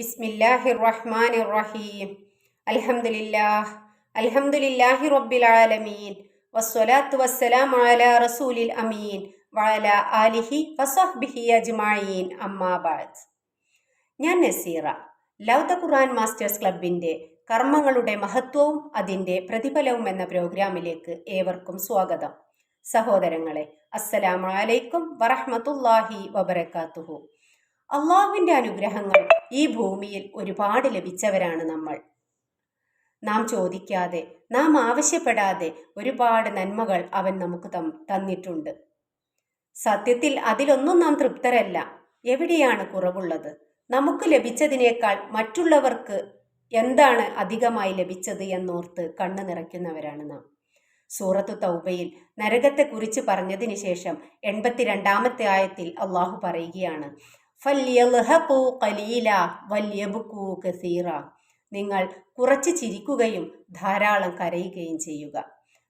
ബിസ്മില്ലാഹിർ റഹ്മാൻ റഹീം അൽഹംദുലില്ലാഹ് അൽഹംദുലില്ലാഹി റബ്ബിൽ ആലമീൻ. വസ്സലാത്തു വസ്സലാമു അലാ റസൂലിൽ അമീൻ. വാല ആലിഹി വസഹ്ബിഹി അജ്മായീൻ അമ്മാബാദ് ഞാൻ Naseera. Love the Quran masters ക്ലബിന്റെ കർമ്മങ്ങളുടെ മഹത്വവും അതിന്റെ പ്രതിഫലവും എന്ന പ്രോഗ്രാമിലേക്ക് ഏവർക്കും സ്വാഗതം. സഹോദരങ്ങളെ അസ്സലാമലൈക്കും അലൈക്കും വറഹ്മത്തുള്ളാഹി വബറകാതുഹു. അള്ളാഹുവിന്റെ അനുഗ്രഹങ്ങൾ ഈ ഭൂമിയിൽ ഒരുപാട് ലഭിച്ചവരാണ് നമ്മൾ. നാം ചോദിക്കാതെ നാം ആവശ്യപ്പെടാതെ ഒരുപാട് നന്മകൾ അവൻ നമുക്ക് തന്നിട്ടുണ്ട്. സത്യത്തിൽ അതിലൊന്നും നാം തൃപ്തരല്ല. എവിടെയാണ് കുറവുള്ളത്? നമുക്ക് ലഭിച്ചതിനേക്കാൾ മറ്റുള്ളവർക്ക് എന്താണ് അധികമായി ലഭിച്ചത് എന്നോർത്ത് കണ്ണു നിറയ്ക്കുന്നവരാണ് നാം. സൂറത്തു തൗബയിൽ നരകത്തെക്കുറിച്ച് പറഞ്ഞതിന് ശേഷം എൺപത്തിരണ്ടാമത്തെ ആയത്തിൽ അള്ളാഹു പറയുകയാണ് കസീറ. നിങ്ങൾ കുറച്ച് ചിരിക്കുകയും ധാരാളം കരയുകയും ചെയ്യുക.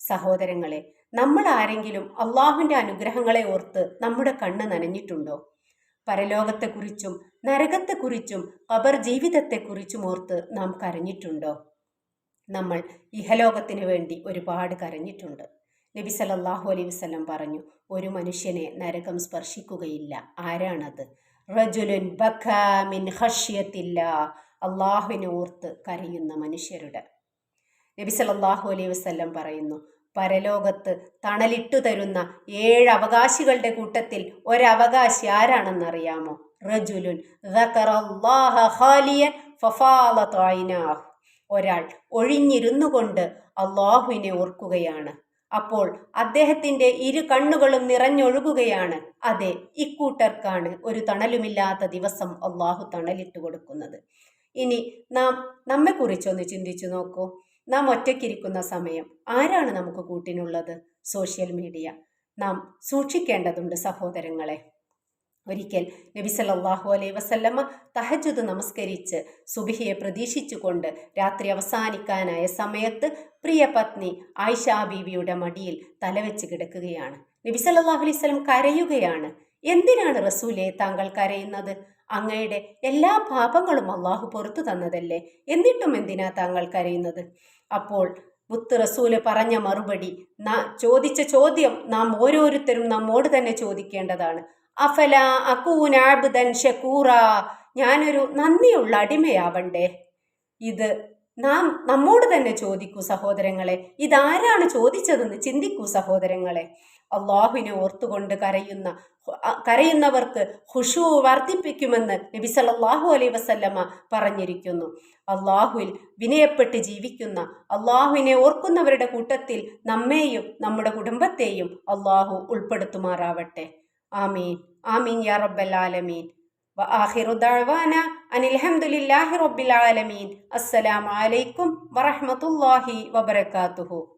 സഹോദരങ്ങളെ നമ്മൾ ആരെങ്കിലും അള്ളാഹുവിന്റെ അനുഗ്രഹങ്ങളെ ഓർത്ത് നമ്മുടെ കണ്ണ് നനഞ്ഞിട്ടുണ്ടോ? പരലോകത്തെക്കുറിച്ചും നരകത്തെക്കുറിച്ചും ഖബർ ജീവിതത്തെക്കുറിച്ചും ഓർത്ത് നാം കരഞ്ഞിട്ടുണ്ടോ? നമ്മൾ ഇഹലോകത്തിന് വേണ്ടി ഒരുപാട് കരഞ്ഞിട്ടുണ്ട്. നബി സല്ലല്ലാഹു അലൈഹി വസല്ലം പറഞ്ഞു ഒരു മനുഷ്യനെ നരകം സ്പർശിക്കുകയില്ല. ആരാണത്? റജുലുൻ ബഖാമിൻ ഹഷ്യത്തില്ല അള്ളാഹുവിനെ ഓർത്ത് കരയുന്ന മനുഷ്യരുടെ. നബി സല്ലല്ലാഹു അലൈഹി വസല്ലം പറയുന്നു പരലോകത്ത് തണലിട്ടു തരുന്ന ഏഴ് അവകാശികളുടെ കൂട്ടത്തിൽ ഒരവകാശി ആരാണെന്നറിയാമോ? റജുലുൻ ഒരാൾ ഒഴിഞ്ഞിരുന്നു കൊണ്ട് അള്ളാഹുവിനെ ഓർക്കുകയാണ്. അപ്പോൾ അദ്ദേഹത്തിന്റെ ഇരു കണ്ണുകളും നിറഞ്ഞൊഴുകുകയാണ്. അതെ ഇക്കൂട്ടർക്കാണ് ഒരു തണലുമില്ലാത്ത ദിവസം അള്ളാഹു തണലിട്ട് കൊടുക്കുന്നത്. ഇനി നാം നമ്മെക്കുറിച്ചൊന്ന് ചിന്തിച്ചു നോക്കൂ. നാം ഒറ്റയ്ക്കിരിക്കുന്ന സമയം ആരാണ് നമുക്ക് കൂട്ടിനുള്ളത്? Social media. നാം സൂക്ഷിക്കേണ്ടതുണ്ട് സഹോദരങ്ങളെ. ഒരിക്കൽ നബി സല്ലാഹു അലൈ വസല്ലമ്മ തഹജുദ് നമസ്കരിച്ച് സുബിഹിയെ പ്രതീക്ഷിച്ചുകൊണ്ട് രാത്രി അവസാനിക്കാനായ സമയത്ത് പ്രിയ പത്നി ആയിഷാ ബീവിയുടെ മടിയിൽ തലവെച്ച് കിടക്കുകയാണ്. നബി സല്ലാഹു അലൈഹി സ്വലം കരയുകയാണ്. എന്തിനാണ് റസൂലെ താങ്കൾ കരയുന്നത്? അങ്ങയുടെ എല്ലാ പാപങ്ങളും അള്ളാഹു പുറത്തു തന്നതല്ലേ? എന്നിട്ടും എന്തിനാ താങ്കൾ കരയുന്നത്? അപ്പോൾ മുത്ത് റസൂൽ പറഞ്ഞ മറുപടി. ന ചോദിച്ച ചോദ്യം നാം ഓരോരുത്തരും നമ്മോട് തന്നെ ചോദിക്കേണ്ടതാണ്. അഫല അക്കൂനാബ്ദൻ ഷക്കൂറ ഞാനൊരു നന്ദിയുള്ള അടിമയാവണ്ടേ? ഇത് നാം നമ്മോട് തന്നെ ചോദിക്കൂ സഹോദരങ്ങളെ ഇതാരാണ് ചോദിച്ചതെന്ന് ചിന്തിക്കൂ സഹോദരങ്ങളെ. അള്ളാഹുവിനെ ഓർത്തുകൊണ്ട് കരയുന്ന കരയുന്നവർക്ക് ഹുഷു വർദ്ധിപ്പിക്കുമെന്ന് നബി സല്ലല്ലാഹു അലൈ വസല്ലമ പറഞ്ഞിരിക്കുന്നു. അള്ളാഹുവിൽ വിനയപ്പെട്ട് ജീവിക്കുന്ന അള്ളാഹുവിനെ ഓർക്കുന്നവരുടെ കൂട്ടത്തിൽ നമ്മെയും നമ്മുടെ കുടുംബത്തെയും അള്ളാഹു ഉൾപ്പെടുത്തുമാറാവട്ടെ. ആമീൻ. ആമീൻ യാ റബ്ബൽ ആലമീൻ. വആഹിറുദാഴ്വാന അനിൽഹമുല്ലാഹി റബ്ബിൽ ആലമീൻ. അസ്സലാമു അലൈക്കും വറഹ്മത്തുള്ളാഹി വബറകാതുഹു.